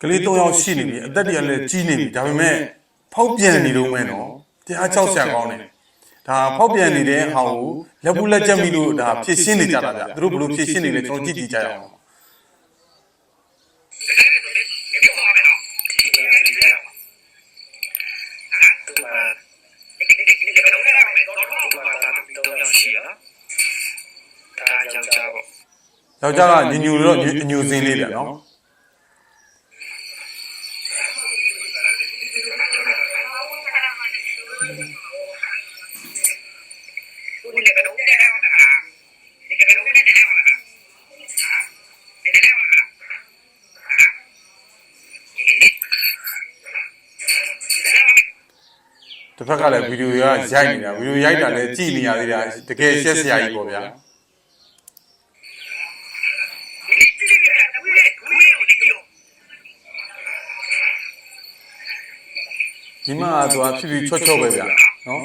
ကလေး၃ယောက်ရှိနေပြီအသက်တွေကလည်းကြီးနေပြီဒါပေမဲ့ဖောက်ပြန်နေတော့မယ်နော်တရားကြောက်ဆရာကောင်းတယ်ဒါဖောက်ပြန်နေတဲ့ဟာကိုလက်ဘူးလက်ချက်မိလို့ဒါဖြည့်ရှင်းနေကြတာဗျသူတို့ဘယ်လိုဖြည့်ရှင်းနေလဲကျွန်တော်ကြည့်ကြည့်ကြရအောင်သူကသူကတာတော့ရောက်ရှိရနော်ဒါယောက်ျားပေါ့ယောက်ျားကညညူတော့ညညူစင်းလေးဗျနော် တစ်ဖက်ကလည်းဗီဒီယိုကရိုက်နေတာဗီဒီယိုရိုက်တာလည်းကြည့်နေရသေးတာတကယ်ရှက်စရာကြီးပေါ့ဗျာဒီမှာသူကဖြစ်ပြီးချော့ချော့ပဲဗျာနော်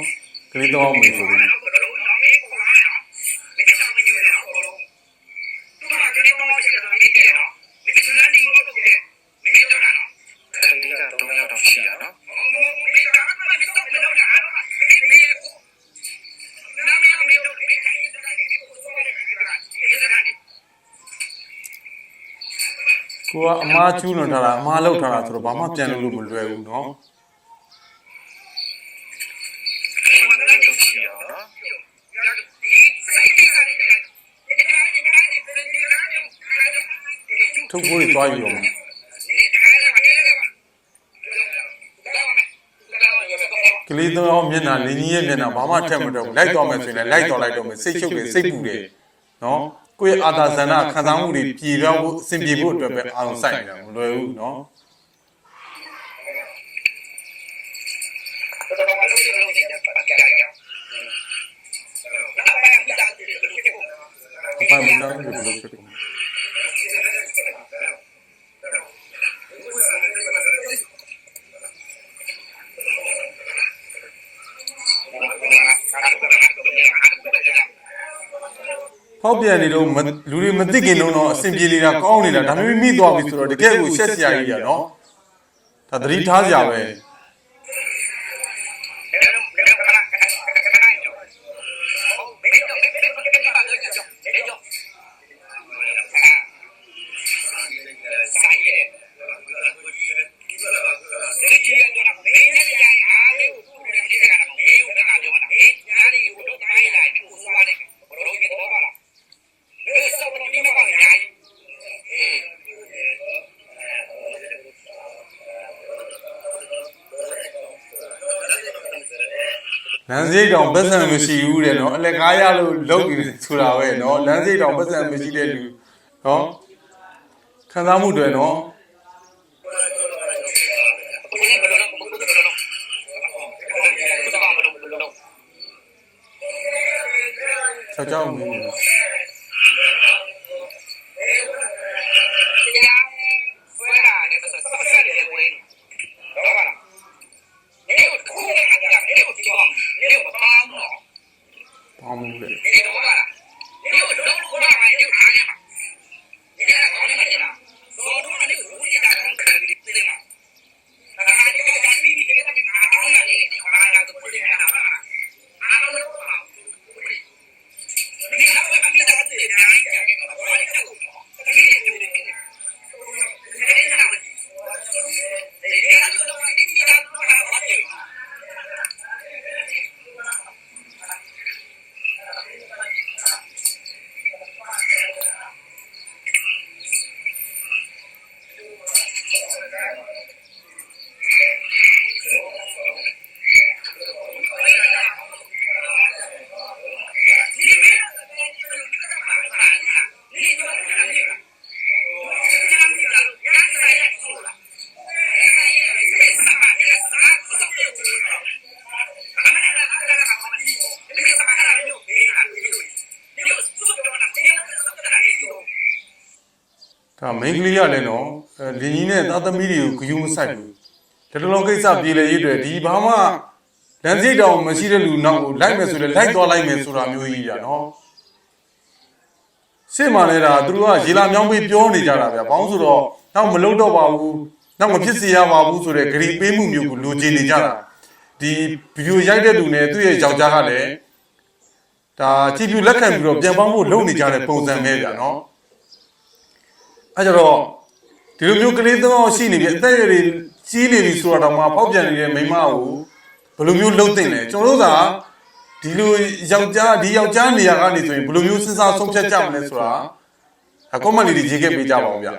ကလေးတော့မယ်ဆိုပြီး ခလေးကတော့ယောက်တော့ရှိရနော် ကိုကအမားကျူးလွန်ထားတာအမားလောက်ထားတာဆိုတော့ဘာမှပြန်လို့လို့မလွယ်ဘူးနော်ခလေးတော့ရှိရနော်ထုတ်ဖို့တွေတွားယူတော့မယ်ကလေးတော့မျက်နှာလင်းကြီးရဲ့မျက်နှာဘာမှထက်မတော့ဘူးလိုက်တော့မယ်ဆိုရင်လည်းလိုက်တော့လိုက်တော့မယ်စိတ်ချုပ်တယ်စိတ်ပူတယ်နော် ကိုယ့်ရဲ့အာသာဇန္နခံစားမှုတွေပြည်တော့ဖို့အဆင်ပြေဖို့အတွက်ပဲအာရုံစိုက်နေတာမလွယ်ဘူးနော်အပိုင်မတော်ဘူးလို့ဖြစ်ကုန် ဖောက်ပြန်နေတော့မလူတွေမသိခင်တော့တော့အဆင်ပြေနေတာကောင်းနေတာဒါမျိုးမိသွားပြီဆိုတော့တကယ်ကိုရှက်စရာကြီးရနော်ဒါသတိထားစရာပဲ လမ်းစိတ်တောင်ပတ်စံမရှိဘူးတဲ့နော်အလက်ကားရလို့လုပ်ပြီးဆိုတာပဲနော်လမ်းစိတ်တောင်ပတ်စံမရှိတဲ့လူနော်ခံစားမှုတွေနော်ချောက်ချောက်မင်း ဒါမိန်းကလေးရလဲနော်အဲလင်းကြီးနဲ့သားသမီးတွေကိုဂယုမဆိုင်ဘူးတတလုံးကိစ္စပြေလေရည်တွေဒီဘာမှလမ်းစိတ်တောင်မရှိတဲ့လူနောက်ကိုလိုက်မယ်ဆိုလဲလိုက်သွားလိုက်မယ်ဆိုတာမျိုးကြီးကြာနော်ရှေ့မှာလဲဒါသူတို့ကရေလာမြောင်းပေးပြောနေကြတာဗျာဘာလို့ဆိုတော့တော့မလုံးတော့ပါဘူးနောက်မဖြစ်စေရပါဘူးဆိုတဲ့ဂရီပေးမှုမျိုးကိုလိုချင်နေကြတာဒီဗီဒီယိုရိုက်တဲ့လူနဲ့သူ့ရဲ့ယောက်ျားကလည်းဒါကြည်ပြူလက်ခံပြီးတော့ပြန်ပေါင်းဖို့လုပ်နေကြတဲ့ပုံစံပဲဗျာနော် အဲကြတော့ဒီလိုမျိုးကလေးသုံးအောင်ရှိနေပြီအသက်အရွယ်တွေကြီးနေပြီဆိုတော့မှဖောက်ပြန်နေတဲ့မိန်းမကိုဘယ်လိုမျိုးလုပ်တင်လဲကျွန်တော်တို့ကဒီလိုယောက်ျားဒီယောက်ျားနေရာကနေဆိုရင်ဘယ်လိုမျိုးစဉ်းစားဆုံးဖြတ်ကြမလဲဆိုတာအကောမန်လေးတွေရေးခဲ့ပေးကြပါဦးဗျာ